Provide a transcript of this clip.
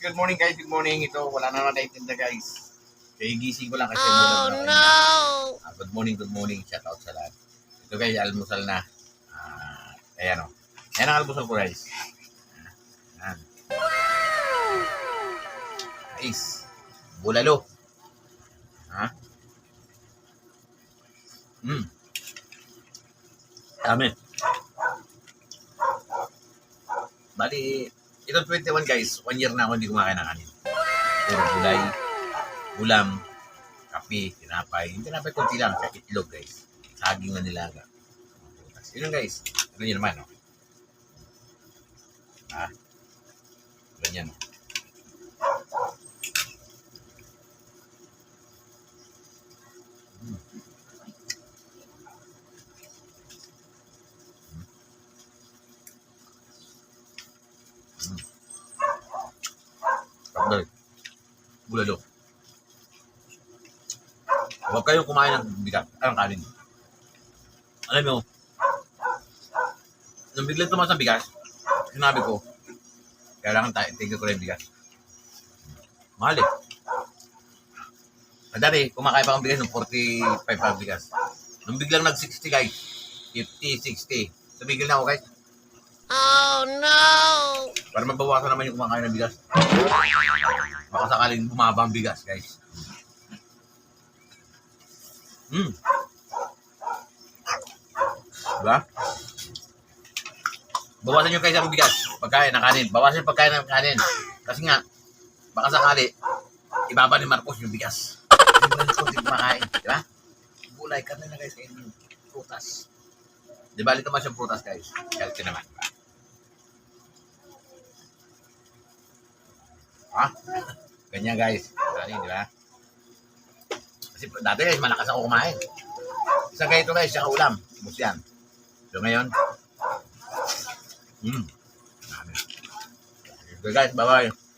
Good morning guys, good morning. Ito, wala na natin tinda guys. Kaya gising ko lang kasi Oh no! Ah, good morning, good morning. Shout out sa lahat. Ito guys, almusal na. Ah, ayan o. Ayan ang almusal ko guys. Ayan. Guys, bulalo. Ha? Hmm. Dami. Bali, itong 21 guys, one year na ako hindi kumakain ng kanin. Puro gulay, ulam, kape, tinapay. Yung tinapay konti lang, itlog guys. Saging na nilaga. Yun lang, guys. Ano yun naman, no? Ha? Ganyan. Hmm. Hmm. Kapdal. Bulalo. Huwag kayong kumain ng bigat. Anong kanin? Alam mo, nung biglang tumaas ang bigas, sinabi ko, kailangan tayo, tigil ko rin bigas. Mahal eh. Dati, kumakain pa akong bigas ng 45 ang bigas. Nung biglang nag-60 guys, 50, 60, tumigil na ako guys. Oh no! Para mabawasan naman yung kumakain ng bigas. Baka sakaling bumaba ang bigas, guys. Hmm. Diba? Bawasan nyo guys ang bigas. Pagkain ng kanin. Bawasan pagkain ng kanin. Kasi nga, baka sakali, ibaba ni Marcos yung bigas. Hindi na kunti kumakain. Diba? Gulay, karne na guys. Kainin. Prutas. Di ba, lito mas yung prutas guys. Healthy naman. Diba? Ha? Ganyan guys. Ganyan, di ba? Kasi dati guys, malakas ako kumain. Isang ganito guys, saka ulam. Mus yan. So ngayon, hmm. Dami. Guys, bye-bye.